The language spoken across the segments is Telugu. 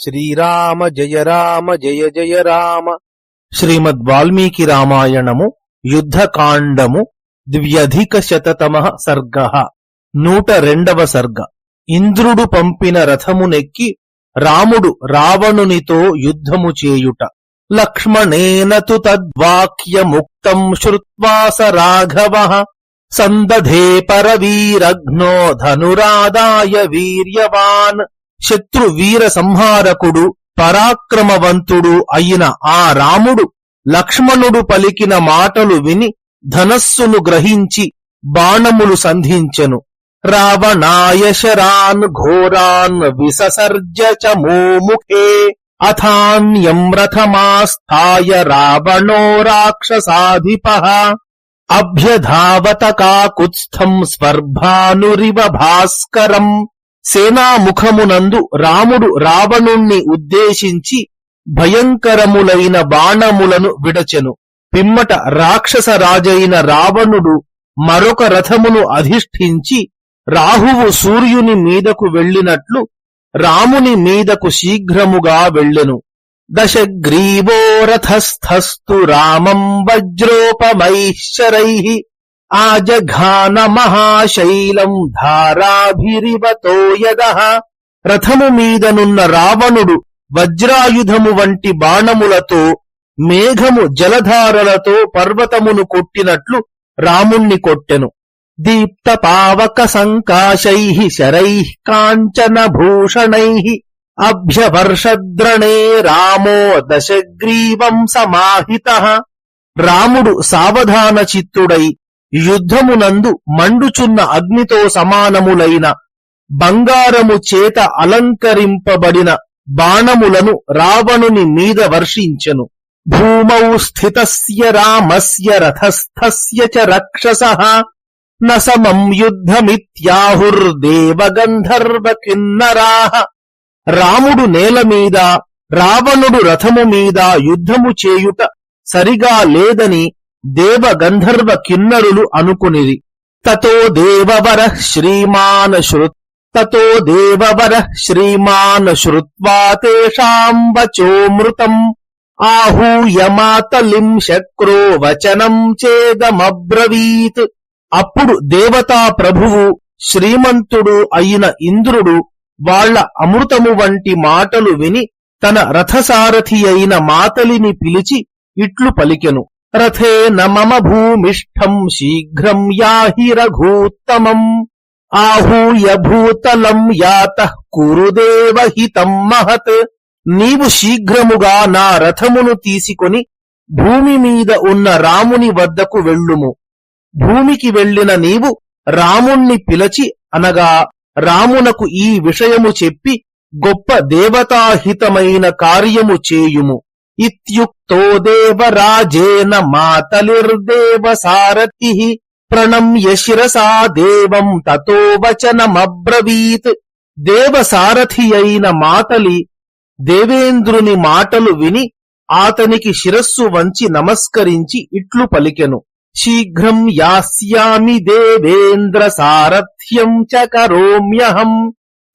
శ్రీరామ జయ రామ జయ జయ రామ. శ్రీమద్ వాల్మీకి రామాయణము యుద్ధకాండము ద్వ్యధిక శతతమ సర్గ. నూట రెండవ సర్గ. ఇంద్రుడు పంపిన రథమునెక్కి రాముడు రావణునితో యుద్ధము చేయుట. లక్ష్మణేన తు తద్వాక్యముక్తం స రాఘవ. సందధే పరవీరఘ్నో ధనురాదాయ వీర్యవాన్. శత్రు వీర సంహారకుడు పరాక్రమవంతుడు అయిన ఆ రాముడు లక్ష్మణుడు పలికిన మాటలు విని ధనస్సును గ్రహించి బాణములు సంధించెను. రావణాయ శరాన్ ఘోరాన్ విససర్జ చ అథాన్యం రథమాస్థాయ రావణో రాక్షసాధిప అభ్యధావత కాకుత్స్థం స్వర్భానురివ భాస్కరం. సేనాముఖమునందు రాముడు రావణుణ్ణి ఉద్దేశించి భయంకరములైన బాణములను విడచెను. పిమ్మట రాక్షస రాజైన రావణుడు మరొక రథమును అధిష్ఠించి రాహువు సూర్యుని మీదకు వెళ్ళినట్లు రాముని మీదకు శీఘ్రముగా వెళ్ళెను. దశగ్రీవో రథస్థస్తు రామం వజ్రోపమైశ్చరై ఆజఘాన మహాశైలం ధారాభిరివతో యదహ రథము మీదనున్న రావణుడు వజ్రాయుధము వంటి బాణములతో మేఘము జలధారలతో పర్వతమును కొట్టినట్లు రాముణ్ణి కొట్టెను. దీప్త పావక సంకాశై శరై కాంచన భూషణై అభ్యవర్షద్రణే రామో దశగ్రీవం సమాహిత. రాముడు సావధాన చిత్తుడై యుద్ధమునందు మండుచున్న అగ్నితో సమానములైన బంగారము చేత అలంకరింపబడిన బాణములను రావణుని మీద వర్షించెను. భూమౌ స్థితస్య రామస్య రథస్థస్య చ రక్షస న సమం యుద్ధమిత్యాహుర్దేవగంధర్వ కిన్నరాహ రాముడు నేల మీద రావణుడు రథము మీద యుద్ధము చేయుట సరిగా లేదని దేవ గంధర్వ కిన్నరులు అనుకునిరి. తతో దేవవర శ్రీమాన్ శృత్ తతో దేవవర శ్రీమాన్ శ్రుత్వా తేషాం వచోమృతం. శక్రో వచనం చేదమబ్రవీత్. అప్పుడు దేవతా ప్రభువు శ్రీమంతుడు అయిన ఇంద్రుడు వాళ్ళ అమృతము వంటి మాటలు విని తన రథసారథి అయిన మాతలిని పిలిచి ఇట్లు పలికెను. రథేన మమ భూమిష్టం శీఘ్రం యాహి రఘూత్తమం. ఆహూయ భూతలం యాత కురుదేవహితం మహత్. నీవు శీఘ్రముగా నా రథమును తీసుకొని భూమి మీద ఉన్న రాముని వద్దకు వెళ్ళుము. భూమికి వెళ్ళిన నీవు రాముణ్ణి పిలచి అనగా రామునకు ఈ విషయము చెప్పి గొప్ప దేవతాహితమైన కార్యము చేయుము. ఇత్యుక్తో దేవరాజేన మాతలిర్దేవ సారథి ప్రణమ్య శిరసా దేవం తతో వచనమబ్రవీత్ దేవసారథి అయిన మాతలి దేవేంద్రుని మాటలు విని ఆతనికి శిరస్సు వంచి నమస్కరించి ఇట్లు పలికెను శీఘ్రం యాస్యామి దేవేంద్ర సారథ్యం చ కరోమ్యహం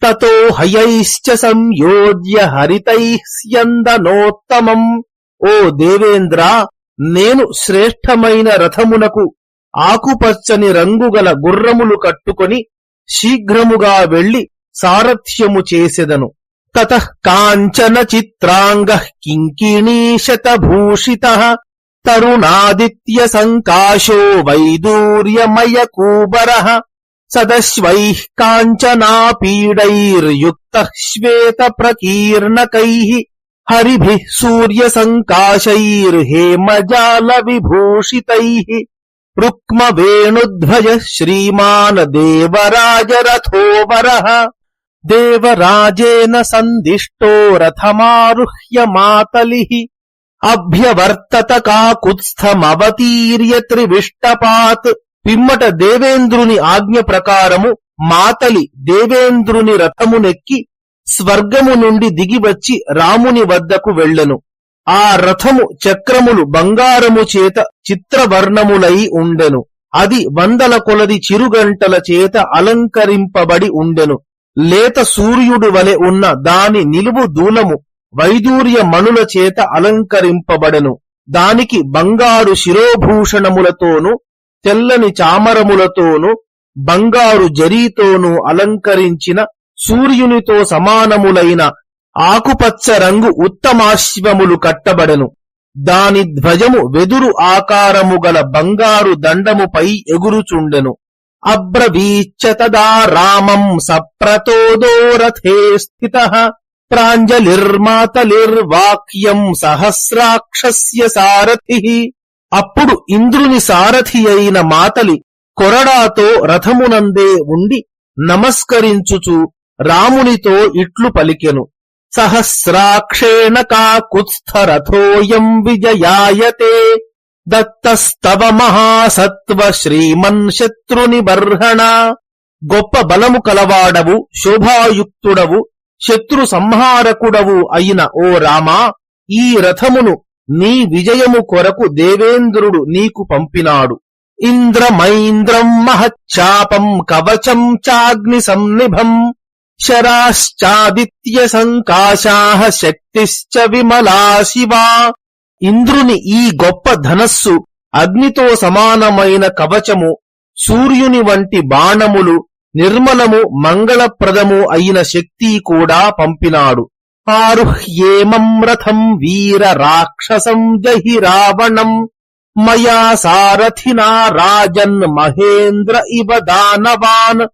తతో హయైశ్చ సంయోజ్య హరితైః స్యందనోత్తమం ఓ దేవేంద్ర నేను శ్రేష్టమైన రథమునకు ఆకుపచ్చని రంగుగల గుర్రములు కట్టుకొని శీఘ్రముగా వెళ్ళి సారథ్యము చేసెదను. తత కాంచన చిత్రాంగ కింకిణీశతభూషిత తరుణాదిత్య సంకాశో వైదూర్యమయ కూబర सदश्वैः काञ्चनापीडैर्युक्तः श्वेतप्रकीर्णकैः हरिभिः सूर्यसङ्काशैर्हेमजालविभूषितैः रुक्मवेणुध्वजः श्रीमान् देवराजरथो रथोवर देवराजेन सन्दिष्टो रथमारुह्य मातलिः अभ्यवर्तत काकुत्स्थमवतीर्य त्रिविष्टपात् పిమ్మట దేవేంద్రుని ఆజ్ఞ ప్రకారము మాతలి దేవేంద్రుని రథమునెక్కి స్వర్గము నుండి దిగివచ్చి రాముని వద్దకు వెళ్ళెను. ఆ రథము చక్రములు బంగారము చేత చిత్రవర్ణములై ఉండెను. అది వందల కొలది చిరుగంటల చేత అలంకరింపబడి ఉండెను. లేత సూర్యుడు వలె ఉన్న దాని నిలువు దూలము వైదూర్య మణుల చేత అలంకరింపబడెను. దానికి బంగారు శిరోభూషణములతోనూ తెల్లని చామరములతోనూ బంగారు జరీతోనూ అలంకరించిన సూర్యునితో సమానములైన ఆకుపచ్చ రంగు ఉత్తమాశ్వములు కట్టబడెను. దాని ధ్వజము వెదురు ఆకారము గల బంగారు దండముపై ఎగురుచుండెను. అబ్రవీచ్చ తదా రామం సప్రతోదో రథే స్థిత ప్రాంజలిర్మాతలిర్వాక్యం సహస్రాక్షస్య సారథి అప్పుడు ఇంద్రుని సారథి అయిన మాతలి కొరడాతో రథమునందే ఉండి నమస్కరించుచు రామునితో ఇట్లు పలికెను. సహస్రాక్షేణ కాకుత్స్థరథోయం విజయాయతే. దత్తస్తవ మహాసత్వ శ్రీమన్ శత్రుని బర్హణ. గొప్ప బలము కలవాడవు శోభాయుక్తుడవు శత్రు సంహారకుడవు అయిన ఓ రామా ఈ రథమును నీ విజయము కొరకు దేవేంద్రుడు నీకు పంపినాడు. ఇంద్రమైంద్రం మహచ్చాపం కవచం చాగ్ని సంనిభం శరాశ్చాదిత్య సంకాశా శక్తిశ్చ విమలా శివా. ఇంద్రుని ఈ గొప్ప ధనస్సు అగ్నితో సమానమైన కవచము సూర్యుని వంటి బాణములు నిర్మలము మంగళప్రదము అయిన శక్తి కూడా పంపినాడు. ఆరుహ్యేమం రథం వీర రాక్షసం జహి రావణం. మయా సారథినా రాజన్ మహేంద్ర ఇవ దానవాన్.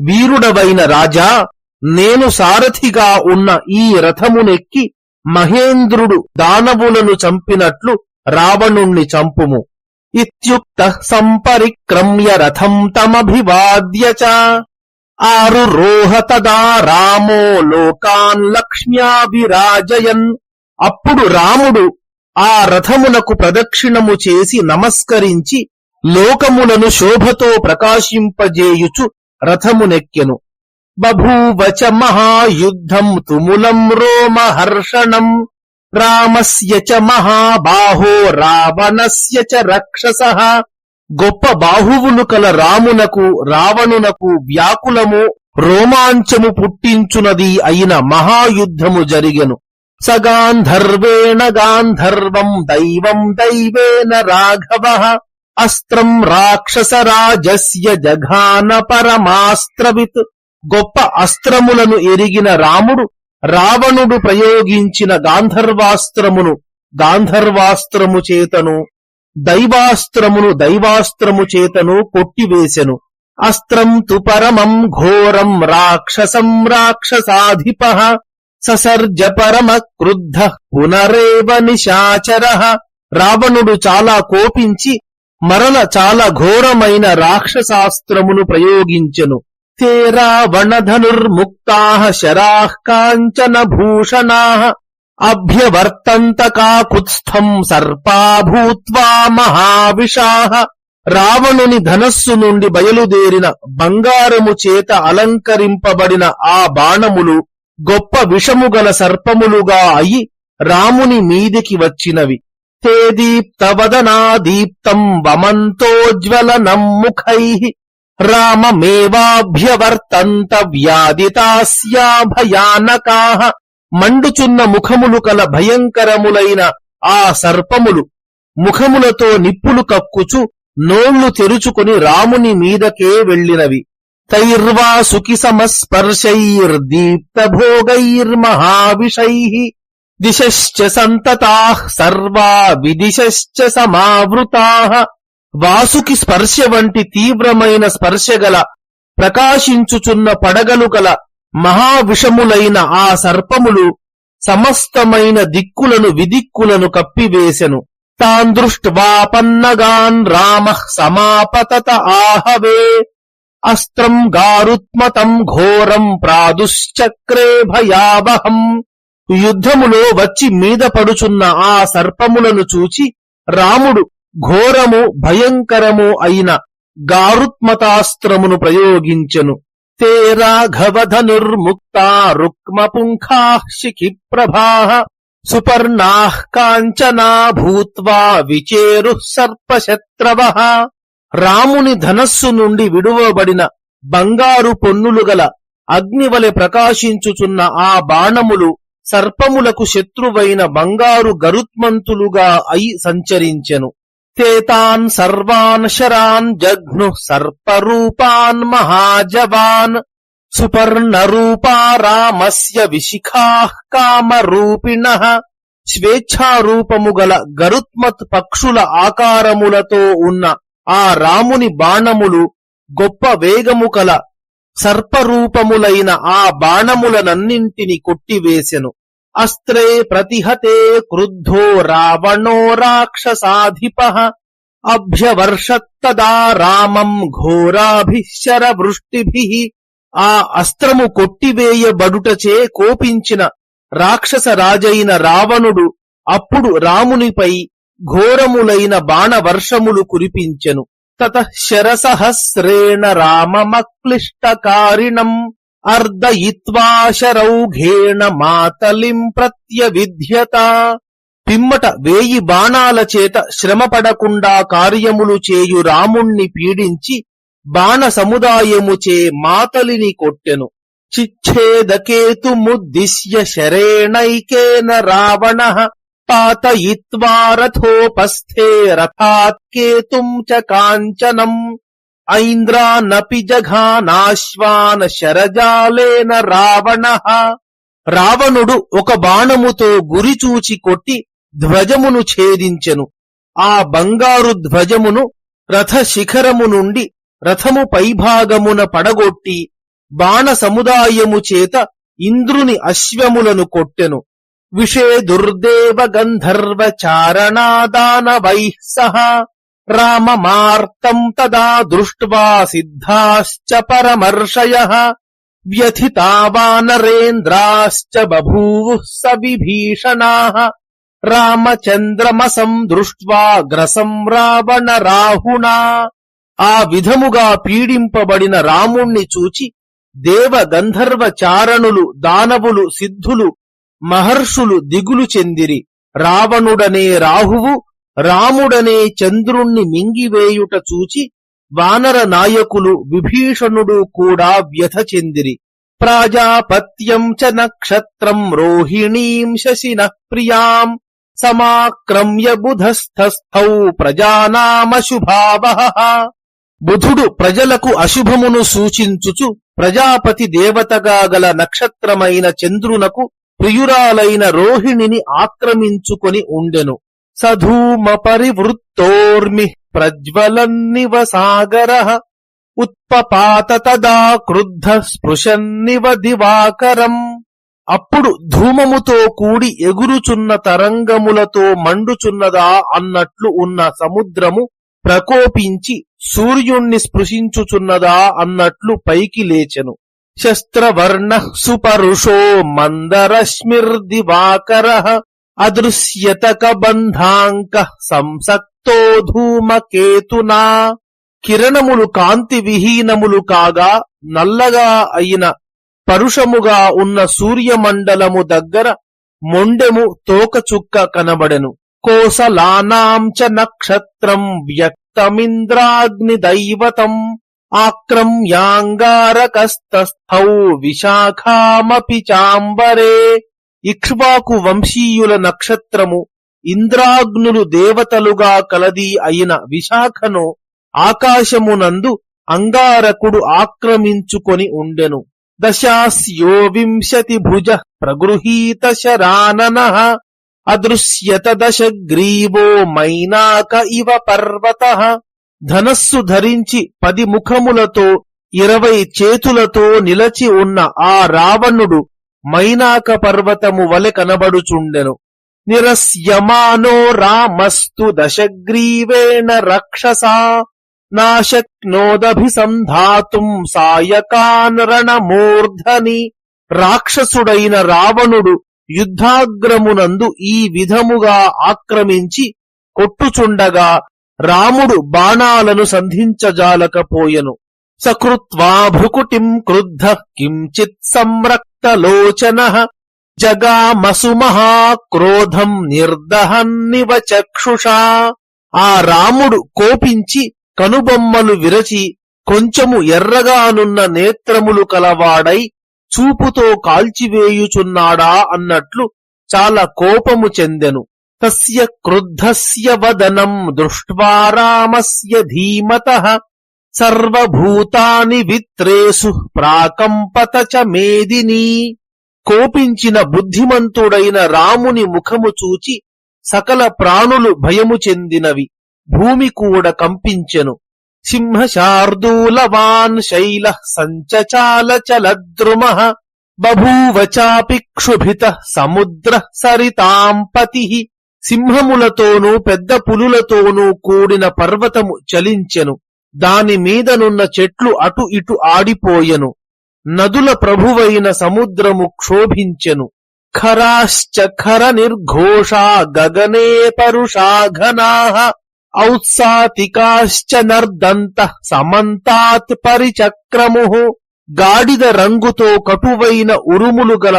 వీరుడవైన రాజా నేను సారథిగా ఉన్న ఈ రథమునెక్కి మహేంద్రుడు దానవులను చంపినట్లు రావణుణ్ణి చంపుము. ఇత్యుక్త సంపరిక్రమ్య రథం తమభివాద్య చ. ఆరురోహ తదా రామో లోకాన్ లక్ష్మ్యాభిరాజయన్. అప్పుడు రాముడు ఆ రథమునకు ప్రదక్షిణము చేసి నమస్కరించి లోకములను శోభతో ప్రకాశింపజేయుచు రథమునెక్కెను. బభూవచ మహాయుద్ధం తుములం రోమహర్షణం. రామస్య చ మహాబాహో రావణస్య చ రక్షస. గొప్ప బాహువులు కల రామునకు రావణునకు వ్యాకులము రోమాంచము పుట్టించునది అయిన మహాయుద్ధము జరిగెను. సగాంధర్వేణ గాంధర్వం దైవం దైవేన రాఘవ అస్త్రం రాక్షసరాజస్య జఘాన పరమాస్త్రవిత్. గొప్ప అస్త్రములను ఎరిగిన రాముడు రావణుడు ప్రయోగించిన గాంధర్వాస్త్రమును గాంధర్వాస్త్రము చేతను దైవాస్త్రమును దైవాస్త్రము చేతను కొట్టివేసెను. అస్త్రం తు పరమం ఘోరం రాక్షసం రాక్షసాధిప ససర్జ పరమ క్రుద్ధ పునరేవ నిశాచర రావణుడు చాలా కోపించి మరల చాలా ఘోరమైన రాక్షసాస్త్రమును ప్రయోగించెను. తే రావణధనుర్ముక్తా శరాః కాంచన భూషణా అభ్యవర్తంత కాకుత్స్థం సర్పా భూత్వా మహావిషాహ రావణుని ధనస్సు నుండి బయలుదేరిన బంగారము చేత అలంకరింపబడిన ఆ బాణములు గొప్ప విషము గల సర్పములుగా అయి రాముని మీదికి వచ్చినవి. తే దీప్తవదనా దీప్తం వమంతోజ్వలనం ముఖై. రామమేవాభ్యవర్తంత వ్యాధితాస్యా భయానకా మండుచున్న ముఖములు కల భయంకరములైన ఆ సర్పములు ముఖములతో నిప్పులు కక్కుచు నోళ్ళు తెరుచుకుని రాముని మీదకే వెళ్ళినవి. తైర్వా సుఖి సమస్పర్శైర్దీప్త భోగైర్మహావిషై దిశశ్చ సంతతా సర్వా విదిశశ్చ సమావృతా వాసుకి స్పర్శ వంటి తీవ్రమైన స్పర్శగల ప్రకాశించుచున్న పడగలు గల మహావిషములైన ఆ సర్పములు సమస్తమైన దిక్కులను విదిక్కులను కప్పివేశెను తాన్ దృష్ట్వాపన్నగాన్ రామ సమాపతత ఆహవే. అస్త్రం గారుత్మతం ఘోరం ప్రాదుశ్చక్రే భయావహం. యుద్ధములో వచ్చి మీద పడుచున్న ఆ సర్పములను చూచి రాముడు ఘోరము భయంకరము అయిన గారుత్మతాస్త్రమును ప్రయోగించెను. తే రాఘవధనుర్ముక్త రుక్మపుంఖా శిఖి ప్రభా సుపర్ణా కాంచనా భూత్వా విచేరు సర్పశత్రవ రాముని ధనస్సు నుండి విడువబడిన బంగారు పొన్నులు గల అగ్నివలె ప్రకాశించుచున్న ఆ బాణములు సర్పములకు శత్రువైన బంగారు గరుత్మంతులుగా అయి సంచరించెను. తేతాన్ సర్వాన్ శరాన్ జఘ్ను సర్పరూపాన్ మహాజవాన్ సుపర్ణరూపా రామస్య విశిఖా కామరూపిణ స్వేచ్ఛారూపముగల గరుత్మత్ పక్షుల ఆకారములతో ఉన్న ఆ రాముని బాణములు గొప్ప వేగము కల సర్పరూపములైన ఆ బాణములనన్నింటిని కొట్టివేసెను. అస్త్రే ప్రతిహతే క్రుద్ధో రావణో రాక్షసాధిప అభ్యవర్షత్తదా రామం ఘోరాభిశర వృష్టిభి ఆ అస్త్రము కొట్టివేయబడుటచే కోపించిన రాక్షస రాజైన రావణుడు అప్పుడు రామునిపై ఘోరములైన బాణవర్షములు కురిపించెను. తత శరసహస్రేణ రామమక్లిష్టకారిణం. అర్ధయిత్వాశరౌఘేణ మాతలిం ప్రత్యవిధ్యత. పిమ్మట వేయి బాణాల చేత శ్రమపడకుండా కార్యములు చేయు రాముణ్ణి పీడించి బాణ సముదాయముచే మాతలిని కొట్టెను. చిచ్ఛేదకేతుముద్దిశ్య శరేణైకేన రావణ పాతయిత్వా రథోపస్థే రథాత్ కేతుం చ కాంచనం. ఐంద్రానపి జఘానాశ్వాన శరజాలేన రావణ రావణుడు ఒక బాణముతో గురిచూచి కొట్టి ధ్వజమును ఛేదించెను. ఆ బంగారు ధ్వజమును రథ శిఖరము నుండి రథము పైభాగమున పడగొట్టి బాణ సముదాయము చేత ఇంద్రుని అశ్వములను కొట్టెను. విషే దుర్దేవ గంధర్వ చారణాదానవైః సహా రామమార్తం తదా దృష్ట్వా సిద్ధాశ్చ పరమర్షయః వ్యథితా వానరేంద్రాశ్చ బభూవుః స విభీషణాః రామచంద్రమసం దృష్ట్వా గ్రసం రావణ రాహుణా ఆ విధముగా పీడింపబడిన రాముణ్ణి చూచి దేవ గంధర్వ చారణులు దానవులు సిద్ధులు మహర్షులు దిగులు చెందిరి రావణుడనే రాహువు రాముడనే చంద్రుణ్ణి మింగివేయుట చూచి వానర నాయకులు విభీషణుడు కూడా వ్యథ చెందిరి. ప్రాజాపత్యం చ నక్షత్రం రోహిణీం శశిన ప్రియాం సమాక్రమ్య బుధస్థస్థౌ ప్రజానామశుభావహ బుధుడు ప్రజలకు అశుభమును సూచించుచు ప్రజాపతి దేవతగా గల నక్షత్రమైన చంద్రునకు ప్రియురాలైన రోహిణిని ఆక్రమించుకొని ఉండెను. సధూమ పరివృత్తోర్మి ప్రజ్వలన్నివ సాగర ఉత్పపాత తదా క్రుద్ధ స్పృశన్నివ దివాకరం అప్పుడు ధూమముతో కూడి ఎగురుచున్న తరంగములతో మండుచున్నదా అన్నట్లు ఉన్న సముద్రము ప్రకోపించి సూర్యుణ్ణి స్పృశించుచున్నదా అన్నట్లు పైకి లేచెను. శస్త్రవర్ణ సుపరుషో మందరశ్మిర్దివాకర అదృశ్యతక బంధాంక సంసక్తో ధూమకేతునా. కిరణములు కాంతి విహీనములు కాగా నల్లగా అయిన పరుషముగా ఉన్న సూర్యమండలము దగ్గర మొండెము తోకచుక్క కనబడెను. కోసలానాం చ నక్షత్రం వ్యక్తమింద్రాగ్ని దైవతం ఆక్రమ్యాంగారకస్తస్థౌ విశాఖామపి చాంబరే. ఇక్ష్వాకు వంశీయుల నక్షత్రము ఇంద్రాగ్నులు దేవతలుగా కలది అయిన విశాఖను ఆకాశమునందు అంగారకుడు ఆక్రమించుకొని ఉండెను. దశాస్యో వింశతి భుజ ప్రగృహీత శరానన అదృశ్యత దశగ్రీవో మైనాక ఇవ పర్వత ధనస్సు ధరించి పది ముఖములతో ఇరవై చేతులతో నిలచి ఉన్న ఆ రావణుడు మైనాక పర్వతము వలె కనబడుచుండెను. నిరస్యమానో రామస్తు దశగ్రీవేణ రక్షసా నాశక్నోదభిసంధాతుం సాయకానరణమూర్ధని రాక్షసుడైన రావణుడు యుద్ధాగ్రమునందు ఈ విధముగా ఆక్రమించి కొట్టుచుండగా రాముడు బాణాలను సంధించజాలకపోయెను. సకృత్వా భృకుటిం క్రుద్ధ కించిత్ సంరక్తలోచన జగామసుమహాక్రోధం నిర్దహన్నివ చక్షుషా. ఆ రాముడు కోపించి కనుబొమ్మలు విరచి కొంచెము ఎర్రగానున్న నేత్రములు కలవాడై చూపుతో కాల్చివేయుచున్నాడా అన్నట్లు చాలా కోపము చెందెను. తస్య క్రుద్ధస్య వదనం దృష్ట్వా రామస్య ధీమత సర్వభూతాని విత్రేసు ప్రాకంపత చ మేదిని కోపించిన బుద్ధిమంతుడైన రాముని ముఖము చూచి సకల ప్రాణులు భయము చెందినవి. భూమి కూడా కంపించెను. సింహశార్దూలవాన్ శైల సంచచాల చలద్రుమ. బభూవ చాపి క్షుభిత సముద్ర సరితాంపతి సింహములతోనూ పెద్ద పులులతోనూ కూడిన పర్వతము చలించెను. దాని మీదనున్న చెట్లు అటు ఇటు ఆడిపోయెను. నదుల ప్రభువైన సముద్రము క్షోభించెను. ఖరాశ్చ ఖర నిర్ఘోషా గగనే పరుషాఘనా ఔత్సాతికాశ్చ నర్దంత సమంతాత్ పరిచక్రము గాడిద రంగుతో కటువైన ఉరుములు గల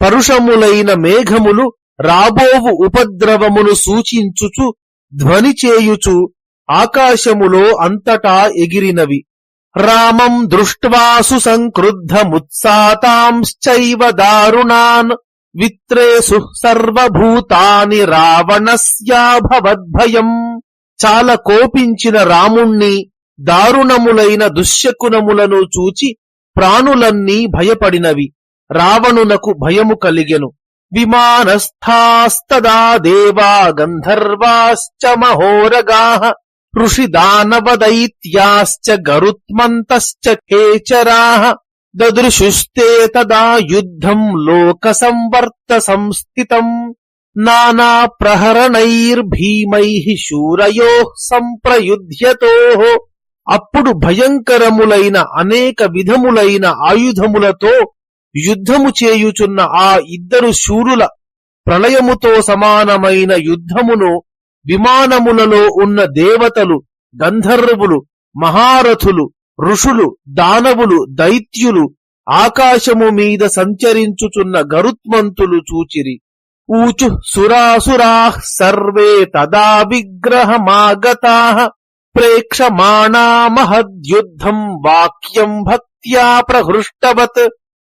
పరుషములైన మేఘములు రాబోవు ఉపద్రవమును సూచించుచు ధ్వని చేయుచు ఆకాశములో అంతటా ఎగిరినవి. రామం దృష్ట్వాసు సంక్రుద్ధముత్సాతాంశ్చైవ దారుణాన్. విత్రేసు సర్వభూతాని రావణస్యాభవద్భయం చాలా కోపించిన రాముణ్ణి దారుణములైన దుశ్శకునములను చూచి ప్రాణులన్నీ భయపడినవి. రావణునకు భయము కలిగెను. విమానస్థాస్తదా దేవా గంధర్వాశ్చ మహోరగా. ఋషిదానవదైత్యాశ్చ గరుత్మంతశ్చ ఖేచరా దదృశుస్తే తదా యుద్ధం లోక సంవర్త సంస్థితం నానా ప్రహరణైర్భీమై శూరయో సంప్రయుధ్యతో. అప్పుడు భయంకరములైన అనేక విధములైన ఆయుధములతో యుద్ధము చేయుచున్న ఆ ఇద్దరు శూరుల ప్రళయముతో సమానమైన యుద్ధమును విమానములలో ఉన్న దేవతలు గంధర్వులు మహారథులు ఋషులు దానవులు దైత్యులు ఆకాశము మీద సంచరించుచున్న గరుత్మంతులు చూచిరి. ఊచు సురాసురా సర్వే తదా విగ్రహమాగతా ప్రేక్షమాణా మహద్యుద్ధం వాక్యం భక్త్యా ప్రహృష్టవత్.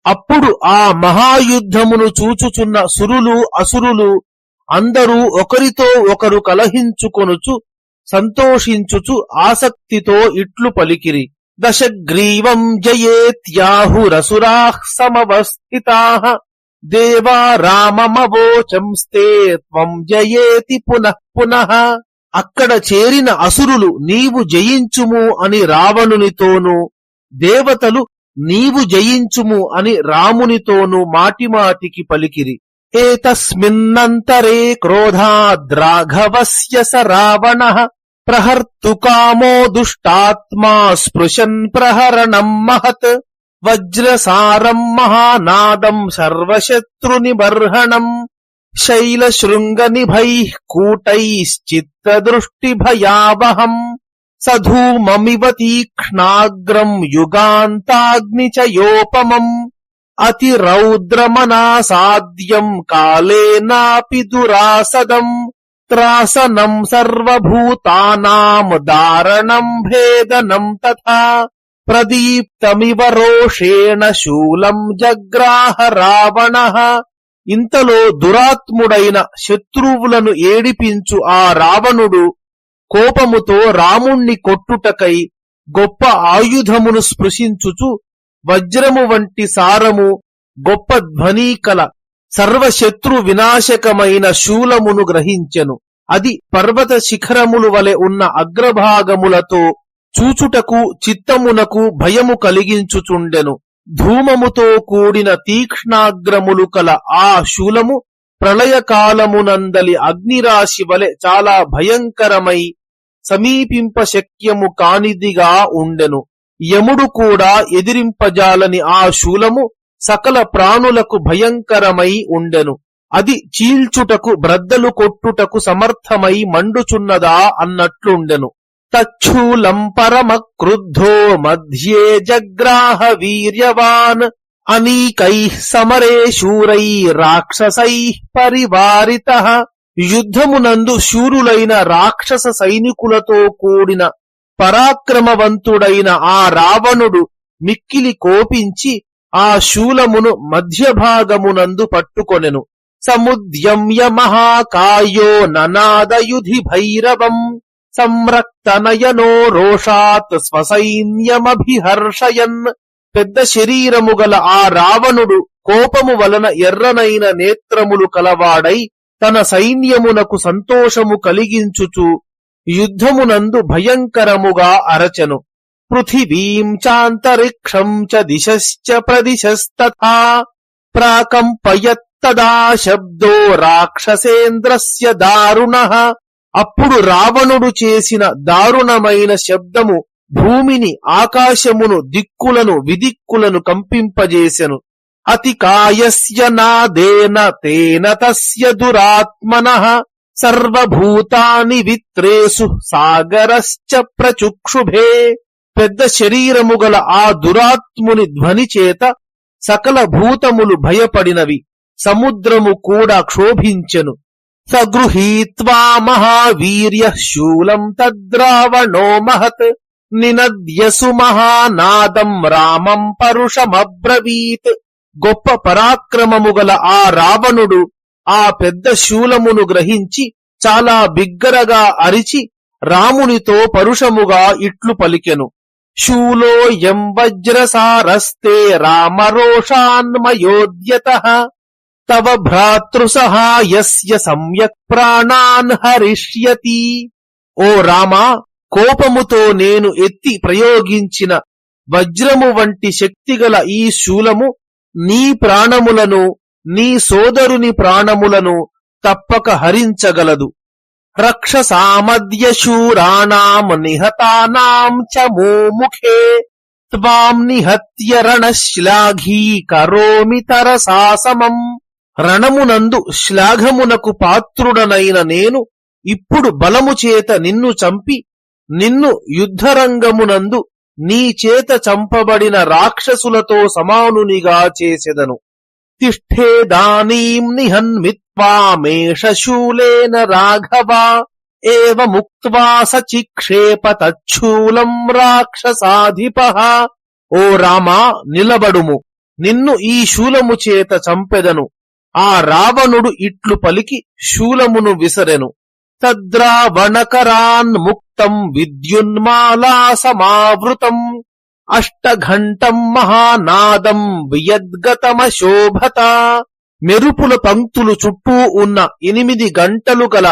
అప్పుడు ఆ మహాయుద్ధమును చూచుచున్న సురులు అసురులు అందరూ ఒకరితో ఒకరు కలహించుకొనుచు సంతోషించుచు ఆసక్తితో ఇట్లు పలికిరి. దశగ్రీవం జయేత్యాహురసురా సమవస్థితా. దేవా రామమవోచంస్తే త్వం జయేతి పునః పునః. అక్కడ చేరిన అసురులు నీవు జయించుము అని రావణునితోనూ దేవతలు నీవు జయించుము అని రామునితోనూ మాటిమాటికి పలికిరి. ఏతస్మిన్నంతరే క్రోధాద్రాఘవస్య స రావణ ప్రహర్తుకామో దుష్టాత్మా స్పృశన్ ప్రహరణం మహత్ వజ్రసారం మహానాదం సర్వశత్రునిబర్హణం శైలశృంగనిభై కూటైశ్చిత్తదృష్టిభయావహం సధూమమివ తీక్ష్ణాగ్రం యుగాంతాగ్నిచయోపమం అతిరౌద్రమనాసాద్యం కాలేనాపి దురాసదం. త్రాసనం సర్వభూతానాం దారణం భేదనం తథా. ప్రదీప్తమివ రోషేణ శూలం జగ్రాహ రావణ. ఇంతలో దురాత్ముడైన శత్రువులను ఏడిపించు ఆ రావణుడు కోపముతో రాముణ్ణి కొట్టుటకై గొప్ప ఆయుధమును స్పృశించుచు వజ్రము వంటి సారము గొప్ప ధ్వనీకల సర్వశత్రు వినాశకమైన శూలమును గ్రహించెను. అది పర్వత శిఖరములు వలె ఉన్న అగ్రభాగములతో చూచుటకు చిత్తమునకు భయము కలిగించుచుండెను. ధూమముతో కూడిన తీక్ష్ణాగ్రములు కల ఆ శూలము ప్రళయకాలమునందలి అగ్నిరాశి వలె చాలా భయంకరమై సమీపింప శక్యము కానిదిగా ఉండెను. యముడు కూడా ఎదిరింపజాలని ఆ శూలము సకల ప్రాణులకు భయంకరమై ఉండెను. అది చీల్చుటకు బ్రద్దలు కొట్టుటకు సమర్థమై మండుచున్నదా అన్నట్లుండెను. తచ్చూలం పరమ క్రుద్ధో మధ్యే జగ్రాహ వీర్యవాన్ అనీకై సమరే శూరై రాక్షసై పరివారిత. యుద్ధమునందు శూరులైన రాక్షస సైనికులతో కూడిన పరాక్రమవంతుడైన ఆ రావణుడు మిక్కిలి కోపించి ఆ శూలమును మధ్యభాగమునందు పట్టుకొనెను. సముద్యమ్య మహాకాయో ననాదయుధి భైరవం. సంరక్తనయనో రోషాత్ స్వసైన్యమభిహర్షయన్. పెద్ద శరీరము గల ఆ రావణుడు కోపము వలన ఎర్రనైన నేత్రములు కలవాడై తన సైన్యమునకు సంతోషము కలిగించుచు యుద్ధమునందు భయంకరముగా అరచెను పృథివీం చాంతరిక్షం చ దిశశ్చ ప్రదిశస్తథా ప్రాకంపయత్తదా శబ్దో రాక్షసేంద్రస్య దారుణ అప్పుడు రావణుడు చేసిన దారుణమైన శబ్దము భూమిని ఆకాశమును దిక్కులను విదిక్కులను కంపింపజేసెను అతి కాయస్య నాదేన తేన తస్య దురాత్మన సర్వభూతాని విత్రేసు సాగరశ్చ ప్రచుక్షుభే. పెద్ద శరీరము గల ఆ దురాత్ముని ధ్వని చేత సకల భూతములు భయపడినవి. సముద్రము కూడా క్షోభించెను. సగృహీత్వా మహావీర్య శూలం తద్రావణో మహత్. నినద్యసు మహానాదం రామం పరుషమబ్రవీత్. గొప్ప పరాక్రమము గల ఆ రావణుడు ఆ పెద్ద శూలమును గ్రహించి చాలా బిగ్గరగా అరిచి రామునితో పరుషముగా ఇట్లు పలికెను. శూలో వజ్రసారస్తే రామరోషాన్మయోద్యత. తవ భ్రాతృసహాయస్య సమ్యక్ ప్రాణాన్ హరిష్యతి. ఓ రామా కోపముతో నేను ఎత్తి ప్రయోగించిన వజ్రము వంటి శక్తిగల ఈ శూలము నీ ప్రాణములను నీ సోదరుని ప్రాణములను తప్పక హరించగలదు. రక్షసామద్య శూరాణాం నిహతానాం చ మోముఖే. త్వాం నిహత్య రణశ్లాఘీ కరోమి తరసాసమం రణమునందు శ్లాఘమునకు పాత్రుడనైన నేను ఇప్పుడు బలము చేత నిన్ను చంపి నిన్ను యుద్ధరంగమునందు నీ చేత చంపబడిన రాక్షసులతో సమానునిగా చేసెదను. తిష్ఠేదానీం నిహన్మిత్వామేష శూలేన రాఘవ ఏవ ముక్త్వా సచిక్షేప తచ్చూలం రాక్షసాధిప ఓ రామా నిలబడుము నిన్ను ఈ శూలము చేత చంపెదను ఆ రావణుడు ఇట్లు పలికి శూలమును విసరెను। తద్రావణకరాన్ముక్తం విద్యున్మాలా సమావృతం। అష్టఘంటం మహానాదం వియద్గతమశోభత. మెరుపుల పంక్తులు చుట్టూ ఉన్న ఎనిమిది గంటలు గల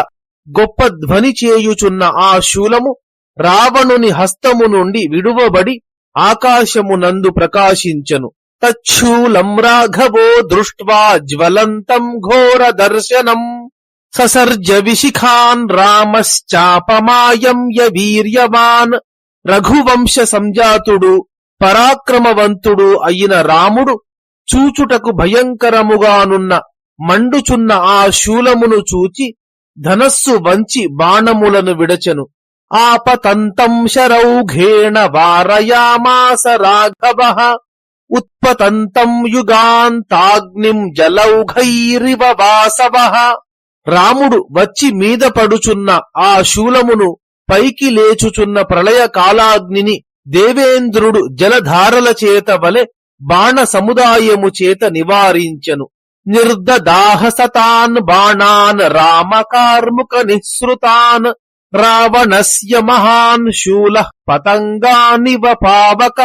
గొప్ప ధ్వని చేయుచున్న ఆ శూలము రావణుని హస్తము నుండి విడువబడి ఆకాశమునందు ప్రకాశించెను. తచ్చూలం రాఘవో దృష్ట్వా జ్వలంతం ఘోర దర్శనం. ససర్జ విశిఖాన్ రామశ్చాపమాయం వీర్యవాన్. రఘువంశ సంజాతుడు పరాక్రమవంతుడు అయిన రాముడు చూచుటకు భయంకరముగానున్న మండుచున్న ఆ శూలమును చూచి ధనస్సు వంచి బాణములను విడచెను. ఆపతంతం శరౌఘేణ వారయామాస రాఘవ ఉత్పతంతం యుగాంతాగ్నిం జలౌఘైరివ వాసవ. రాముడు వచ్చి మీద పడుచున్న ఆ శూలమును పైకి లేచుచున్న ప్రళయ కాలాగ్నిని దేవేంద్రుడు జలధారల చేత వలె బాణ సముదాయము చేత నివారించెను. నిర్దదాహ సతాన్ బాణాన్ రామకార్ముక నిస్సృతాన్ రావణస్య మహాన్ శూల పతంగానివ పావక.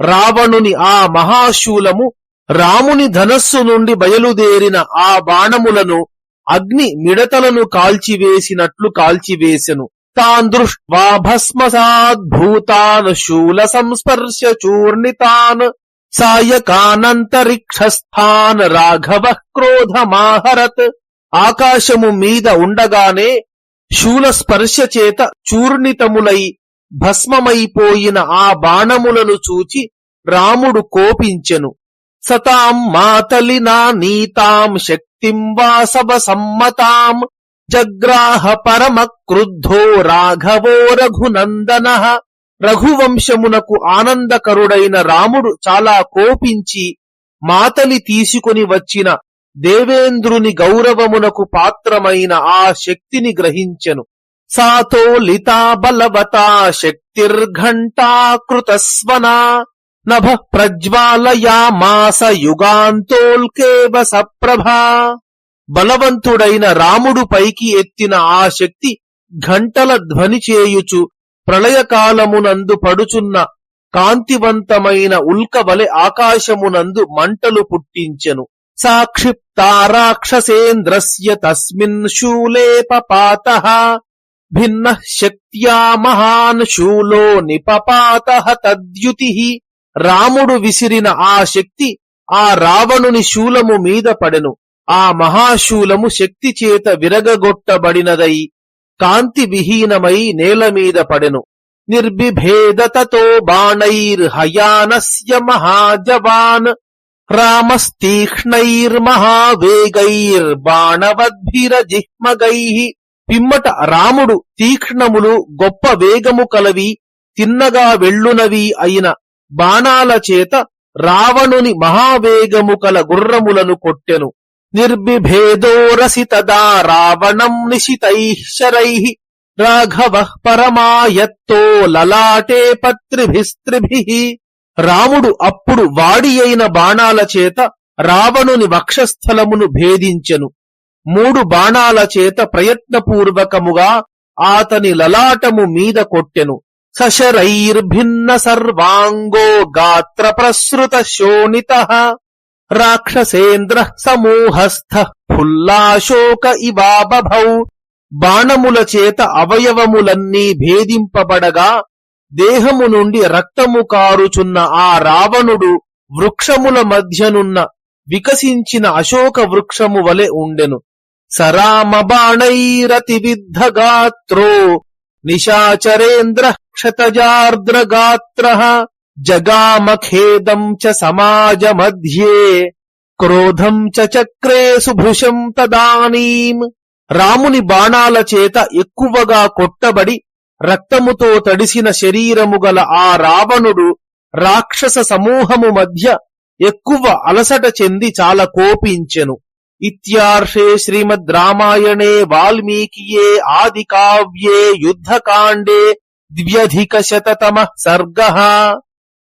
రావణుని ఆ మహాశూలము రాముని ధనస్సు నుండి బయలుదేరిన ఆ బాణములను అగ్ని మిడతలను కాల్చివేసినట్లు కాల్చివేసెను. తాన్ దృష్ట్వా భస్మసాద్భూతాన్ శూల సంస్పర్శ చూర్ణితాన్ సాయకానంతరిక్షస్థాన్ రాఘవ క్రోధమాహరత్. ఆకాశము మీద ఉండగానే శూల స్పర్శ చేత చూర్ణితములై భస్మమైపోయిన ఆ బాణములను చూచి రాముడు కోపించెను. సతాం మాతలినా నీతాం శక్తిం వాసవ సమ్మతాం జగ్రాహ పరమ క్రుద్ధో రాఘవో రఘునందన రఘువంశమునకు ఆనందకరుడైన రాముడు చాలా కోపించి మాతలి తీసుకుని వచ్చిన దేవేంద్రుని గౌరవమునకు పాత్రమైన ఆ శక్తిని గ్రహించెను. సాతోలితా బలవతా శక్తిర్ఘంటాకృతస్వనా నభ ప్రజ్వాలయామాస యుగాంతోల్కేవ సప్రభా బలవంతుడైన రాముడు పైకి ఎత్తిన ఆ శక్తి ఘంటల ధ్వని చేయుచు ప్రళయకాలమునందు పడుచున్న కాంతివంతమైన ఉల్కవలె ఆకాశమునందు మంటలు పుట్టించెను. సాక్షిప్తారాక్షసేంద్రస్య తస్మిన్ శూలే పపాత భిన్న శక్త్యా మహాన్ శూలో నిపపాత తద్యుతి. రాముడు విసిరిన ఆ శక్తి ఆ రావణుని శూలము మీద పడెను. ఆ మహాశూలము శక్తి చేత విరగగొట్టబడినదై కాంతి విహీనమై నేల మీద పడెను. నిర్బిభేదతతో బాణైర్హయానస్య మహాజవాన్ రామస్తీక్ష్ణైర్మహావేగైర్బాణవద్భిరజిహ్మగై పిమ్మట రాముడు తీక్ష్ణములు గొప్ప వేగము కలవి తిన్నగా వెళ్ళునవి అయిన బాణాల చేత రావణుని మహావేగము కల గుర్రములను కొట్టెను. నిర్బిభేదోరసితదా రావణం నిశితైః శరై రాఘవ పరమాయత్తో లలాటే పత్రిభిస్త్రిభిः. రాముడు అప్పుడు వాడి అయిన బాణాల చేత రావణుని వక్షస్థలమును భేదించెను. మూడు బాణాల చేత ప్రయత్నపూర్వకముగా ఆతని లలాటము మీద కొట్టెను. సశరైర్భిన్న సర్వాంగో గాత్ర ప్రసృత శోణిత. రాక్షసేంద్ర సమూహస్థ ఫుల్లాశోక ఇవాబభౌ. బాణముల చేత అవయవములన్నీ భేదింపబడగా దేహము నుండి రక్తము కారుచున్న ఆ రావణుడు వృక్షముల మధ్యనున్న వికసించిన అశోక వృక్షము వలె ఉండెను. సరామ బాణైరతి నిశాచరేంద్ర క్షతజార్ద్రగాత్ర. జగామఖేదం చ సమాజ మధ్యే క్రోధం చ చక్రే సుభృశం తదానీం. రాముని బాణాల చేత ఎక్కువగా కొట్టబడి రక్తముతో తడిసిన శరీరము గల ఆ రావణుడు రాక్షస సమూహము మధ్య ఎక్కువ అలసట చెంది చాలా కోపించెను. ఇత్యార్షే శ్రీమద్ రామాయణే వాల్మీకియే ఆది కావ్యే యుద్ధకాండే ద్వ్యధిక శతమ సర్గ.